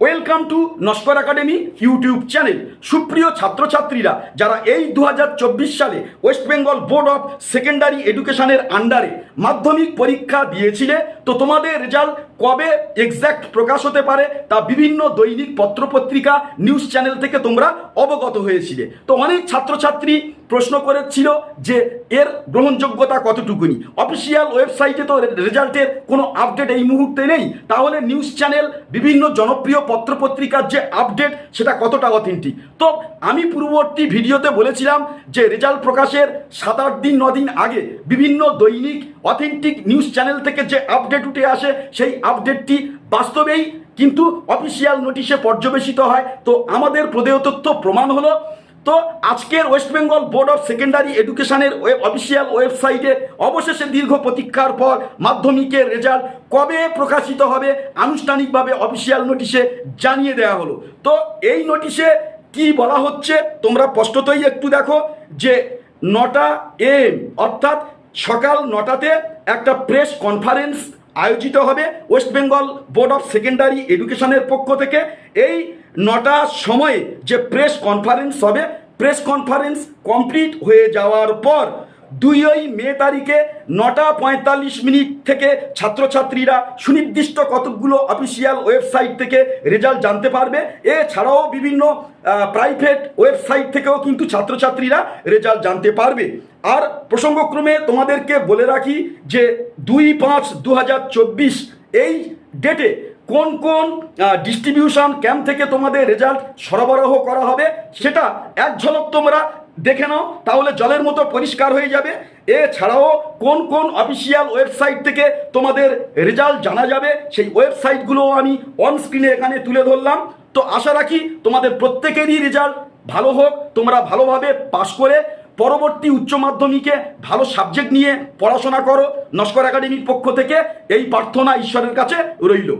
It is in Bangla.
Welcome to Naskar Academy YouTube channel সুপ্রিয় ছাত্রছাত্রীরা, যারা এই দু হাজার চব্বিশ সালে West Bengal Board of Secondary এডুকেশনের আন্ডারে মাধ্যমিক পরীক্ষা দিয়েছিলে, তো তোমাদের রেজাল্ট কবে এক্স্যাক্ট প্রকাশ হতে পারে তা বিভিন্ন দৈনিক পত্রপত্রিকা নিউজ চ্যানেল থেকে তোমরা অবগত হয়েছিলে। তো অনেক ছাত্রছাত্রী প্রশ্ন করেছিল যে এর গ্রহণযোগ্যতা কতটুকুনি। অফিসিয়াল ওয়েবসাইটে তো রেজাল্টের কোনো আপডেট এই মুহূর্তে নেই। তাহলে নিউজ চ্যানেল বিভিন্ন জনপ্রিয় পত্রপত্রিকার যে আপডেট সেটা কতটা অথেন্টিক তো আমি পূর্ববর্তী ভিডিওতে বলেছিলাম যে রেজাল্ট প্রকাশের সাত আট দিন দিন আগে বিভিন্ন দৈনিক অথেন্টিক নিউজ চ্যানেল থেকে যে আপডেট উঠে আসে, সেই আপডেটটি বাস্তবেই কিন্তু অফিসিয়াল নোটিশে পর্যবেসিত হয়। তো আমাদের প্রদেয় তথ্য প্রমাণ হলো তো আজকের West Bengal Board of Secondary এডুকেশনের ওয়েব অফিসিয়াল ওয়েবসাইটে অবশেষে দীর্ঘ প্রতীক্ষার পর মাধ্যমিকের রেজাল্ট কবে প্রকাশিত হবে আনুষ্ঠানিকভাবে অফিসিয়াল নোটিশে জানিয়ে দেওয়া হলো। তো এই নোটিশে কি বলা হচ্ছে তোমরা স্পষ্টতই একটু দেখো যে নটা এম অর্থাৎ সকাল নটাতে একটা প্রেস কনফারেন্স আয়োজিত হবে West Bengal Board of Secondary এডুকেশনের পক্ষ থেকে। এই নটার সময়ে যে প্রেস কনফারেন্স হবে প্রেস কনফারেন্স কমপ্লিট হয়ে যাওয়ার পর দুইই মে তারিখে নটা পঁয়তাল্লিশ মিনিট থেকে ছাত্রছাত্রীরা সুনির্দিষ্ট কতকগুলো অফিসিয়াল ওয়েবসাইট থেকে রেজাল্ট জানতে পারবে। এছাড়াও বিভিন্ন প্রাইভেট ওয়েবসাইট থেকেও কিন্তু ছাত্রছাত্রীরা রেজাল্ট জানতে পারবে। আর প্রসঙ্গক্রমে তোমাদেরকে বলে রাখি যে দুই পাঁচ দু এই ডেটে কোন কোন ডিস্ট্রিবিউশন ক্যাম্প থেকে তোমাদের রেজাল্ট সরবরাহ করা হবে, সেটা এক ঝলক তোমরা দেখে নাও, তাহলে জলের মতো পরিষ্কার হয়ে যাবে। এছাড়াও কোন কোন অফিসিয়াল ওয়েবসাইট থেকে তোমাদের রেজাল্ট জানা যাবে, সেই ওয়েবসাইটগুলো আমি অন স্ক্রিনে এখানে তুলে ধরলাম। তো আশা রাখি তোমাদের প্রত্যেকেরই রেজাল্ট ভালো হোক, তোমরা ভালোভাবে পাশ করে পরবর্তী উচ্চ মাধ্যমিকে ভালো সাবজেক্ট নিয়ে পড়াশোনা করো। নস্কর একাডেমির পক্ষ থেকে এই প্রার্থনা ঈশ্বরের কাছে রইল।